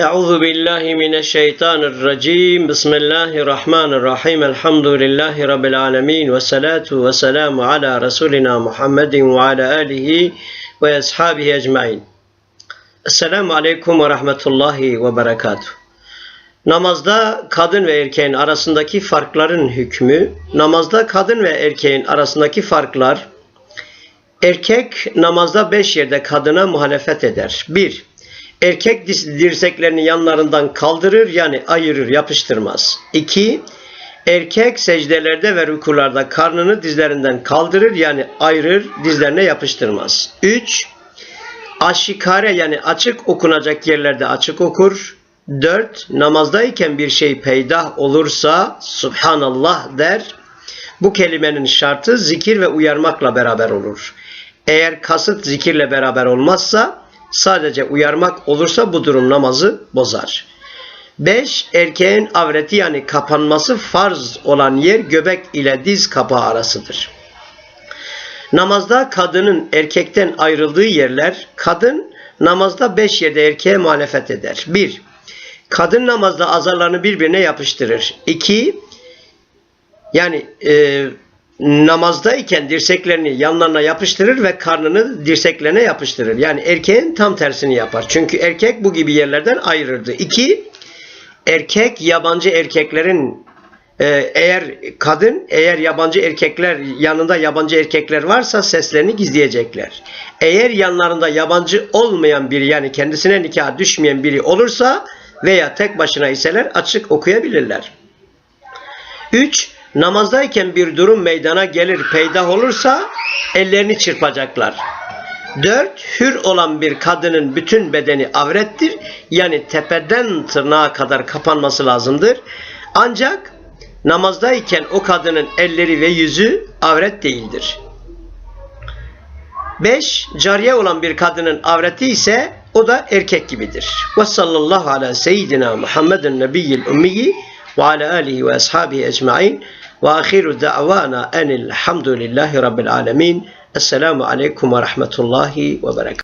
أعوذ بالله من الشيطان الرجيم بسم الله الرحمن الرحيم الحمد لله رب العالمين والصلاة والسلام على رسولنا محمد وعلى آله وأصحابه أجمعين Esselamu Aleyküm ve Rahmetullahi ve Berekatuhu. Namazda kadın ve erkeğin arasındaki farkların hükmü, namazda kadın ve erkeğin arasındaki farklar, erkek namazda beş yerde kadına muhalefet eder. 1. Erkek dirseklerini yanlarından kaldırır yani ayırır, yapıştırmaz. 2. Erkek secdelerde ve rükularda karnını dizlerinden kaldırır yani ayırır, dizlerine yapıştırmaz. 3. Aşikare yani açık okunacak yerlerde açık okur. 4. Namazdayken bir şey peydah olursa Subhanallah der. Bu kelimenin şartı zikir ve uyarmakla beraber olur. Eğer kasıt zikirle beraber olmazsa sadece uyarmak olursa bu durum namazı bozar. 5. Erkeğin avreti yani kapanması farz olan yer göbek ile diz kapağı arasıdır. Namazda kadının erkekten ayrıldığı yerler, kadın namazda beş yerde erkeğe muhalefet eder. 1. Kadın namazda azarlarını birbirine yapıştırır. 2. Yani e, namazdayken dirseklerini yanlarına yapıştırır ve karnını dirseklerine yapıştırır. Yani erkeğin tam tersini yapar. Çünkü erkek bu gibi yerlerden ayırırdı. 2. Erkek yabancı erkeklerin ee, eğer kadın, eğer yabancı erkekler yanında yabancı erkekler varsa seslerini gizleyecekler. Eğer yanlarında yabancı olmayan biri yani kendisine nikah düşmeyen biri olursa veya tek başına iseler açık okuyabilirler. 3. Namazdayken bir durum meydana gelir peydah olursa ellerini çırpacaklar. 4. Hür olan bir kadının bütün bedeni avrettir. Yani tepeden tırnağa kadar kapanması lazımdır. Ancak namazdayken o kadının elleri ve yüzü avret değildir. 5. Cariye olan bir kadının avreti ise o da erkek gibidir. Ve sallallahu ala seyyidina Muhammedin nebiyyil ummiyi ve ala alihi ve ashabihi ecma'in ve ahiru da'vana enilhamdülillahi rabbil alemin. Esselamu aleyküm ve rahmetullahi ve berekatuhu.